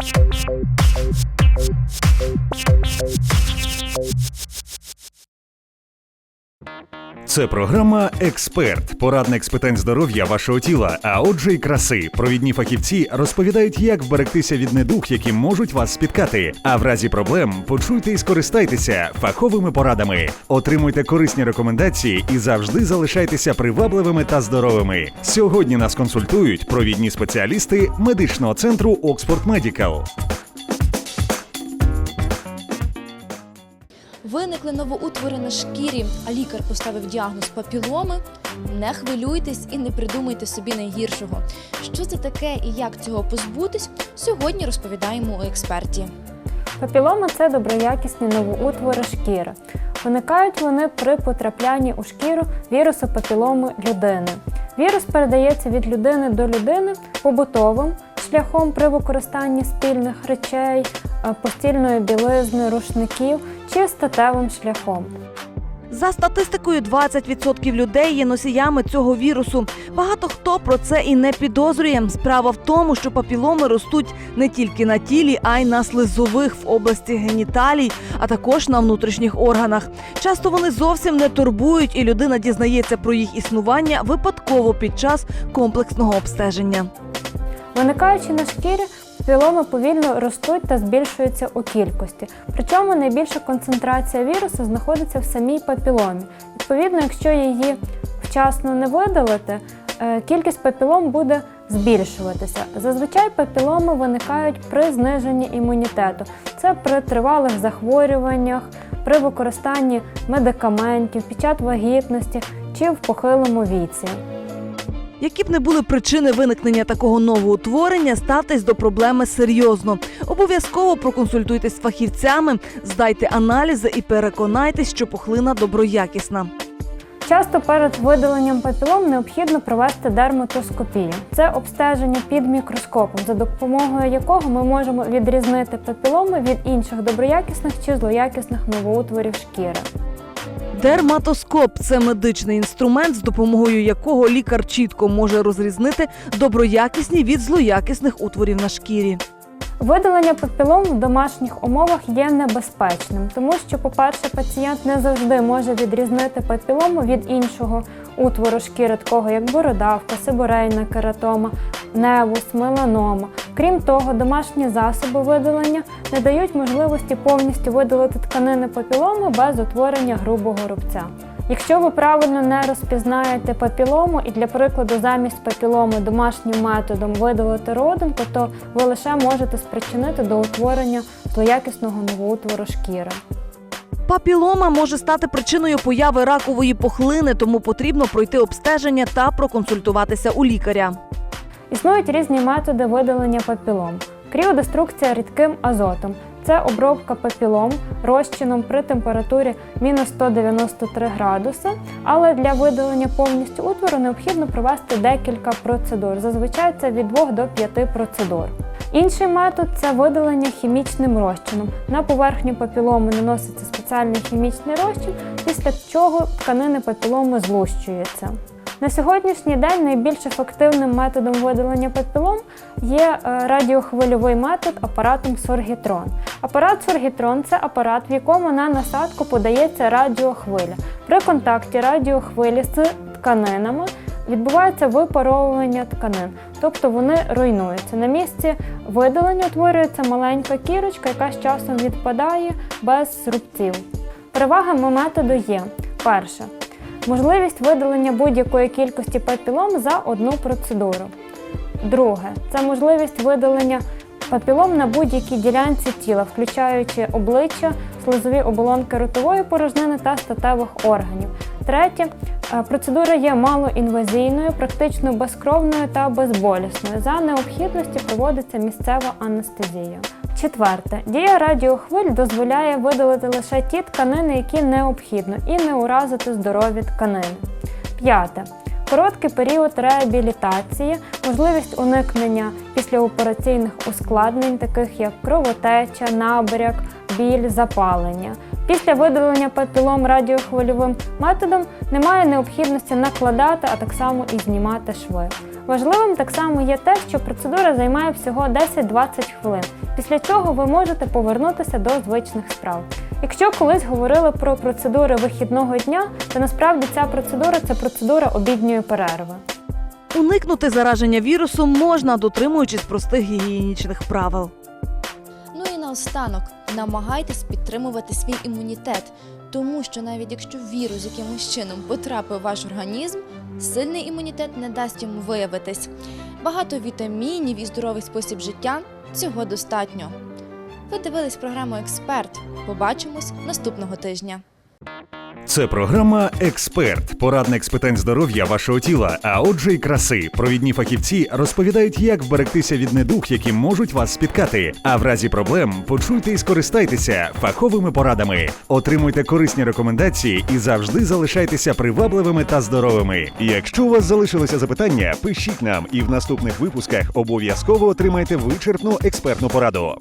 hey. Це програма Експерт, порадник з питань здоров'я вашого тіла, а отже, й краси. Провідні фахівці розповідають, як вберегтися від недуг, які можуть вас спіткати. А в разі проблем почуйте і скористайтеся фаховими порадами. Отримуйте корисні рекомендації і завжди залишайтеся привабливими та здоровими. Сьогодні нас консультують провідні спеціалісти медичного центру Оксфорд Медікал. Виникли новоутвори на шкірі, а лікар поставив діагноз папіломи. Не хвилюйтесь і не придумайте собі найгіршого. Що це таке і як цього позбутись, сьогодні розповідаємо у експерті. Папілома це доброякісні новоутвори шкіри. Виникають вони при потраплянні у шкіру вірусу папіломи людини. Вірус передається від людини до людини побутовим шляхом при використанні спільних речей, постільної білизни, рушників чи статевим шляхом. За статистикою, 20% людей є носіями цього вірусу. Багато хто про це і не підозрює. Справа в тому, що папіломи ростуть не тільки на тілі, а й на слизових в області геніталій, а також на внутрішніх органах. Часто вони зовсім не турбують, і людина дізнається про їх існування випадково під час комплексного обстеження. Виникаючи на шкірі, папіломи повільно ростуть та збільшуються у кількості. Причому найбільша концентрація вірусу знаходиться в самій папіломі. Відповідно, якщо її вчасно не видалити, е, кількість папілом буде збільшуватися. Зазвичай папіломи виникають при зниженні імунітету. Це при тривалих захворюваннях, при використанні медикаментів, під час вагітності чи в похилому віці. Які б не були причини виникнення такого новоутворення, ставтесь до проблеми серйозно. Обов'язково проконсультуйтесь з фахівцями, здайте аналізи і переконайтесь, що пухлина доброякісна. Часто перед видаленням папілом необхідно провести дерматоскопію. Це обстеження під мікроскопом, за допомогою якого ми можемо відрізнити папіломи від інших доброякісних чи злоякісних новоутворів шкіри. Дерматоскоп це медичний інструмент, з допомогою якого лікар чітко може розрізнити доброякісні від злоякісних утворів на шкірі. Видалення папілом в домашніх умовах є небезпечним, тому що, по-перше, пацієнт не завжди може відрізнити папілому від іншого утвору шкіри, такого як бородавка, сиборейна кератома, невус, меланома. Крім того, домашні засоби видалення не дають можливості повністю видалити тканини папіломи без утворення грубого рубця. Якщо ви правильно не розпізнаєте папілому і для прикладу замість папіломи домашнім методом видалити родинку, то ви лише можете спричинити до утворення злоякісного новоутвору шкіри. Папілома може стати причиною появи ракової пухлини, тому потрібно пройти обстеження та проконсультуватися у лікаря. Існують різні методи видалення папілом. Кріодеструкція рідким азотом це обробка папілом розчином при температурі мінус 193 градуси, але для видалення повністю утвору необхідно провести декілька процедур. Зазвичай це від 2 до 5 процедур. Інший метод це видалення хімічним розчином. На поверхню папілому наноситься спеціальний хімічний розчин, після чого тканини папілому злущуються. На сьогоднішній день найбільш ефективним методом видалення папілом є е, радіохвильовий метод апаратом Соргітрон. Апарат Соргітрон це апарат, в якому на насадку подається радіохвиля. При контакті радіохвилі з тканинами відбувається випаровування тканин, тобто вони руйнуються. На місці видалення утворюється маленька кірочка, яка з часом відпадає без рубців. Перевагами методу є перше. Можливість видалення будь-якої кількості папілом за одну процедуру. Друге це можливість видалення папілом на будь-якій ділянці тіла, включаючи обличчя, слизові оболонки ротової порожнини та статевих органів. Третє е, процедура є малоінвазійною, практично безкровною та безболісною. За необхідності проводиться місцева анестезія. Четверте, дія радіохвиль дозволяє видалити лише ті тканини, які необхідно, і не уразити здорові тканини. П'яте. Короткий період реабілітації, можливість уникнення післяопераційних ускладнень, таких як кровотеча, набряк, біль, запалення. Після видалення папілом радіохвильовим методом немає необхідності накладати, а так само і знімати шви. Важливим так само є те, що процедура займає всього 10-20 хвилин, після чого ви можете повернутися до звичних справ. Якщо колись говорили про процедури вихідного дня, то насправді ця процедура це процедура обідньої перерви. Уникнути зараження вірусом можна, дотримуючись простих гігієнічних правил. Ну і наостанок намагайтесь підтримувати свій імунітет, тому що навіть якщо вірус якимось чином потрапив в ваш організм, сильний імунітет не дасть йому виявитись. Багато вітамінів і здоровий спосіб життя цього достатньо. Ви дивились програму Експерт. Побачимось наступного тижня. Це програма Експерт, порадник з питань здоров'я вашого тіла, а отже, й краси. Провідні фахівці розповідають, як вберегтися від недуг, які можуть вас спіткати. А в разі проблем почуйте і скористайтеся фаховими порадами. Отримуйте корисні рекомендації і завжди залишайтеся привабливими та здоровими. Якщо у вас залишилися запитання, пишіть нам, і в наступних випусках обов'язково отримайте вичерпну експертну пораду.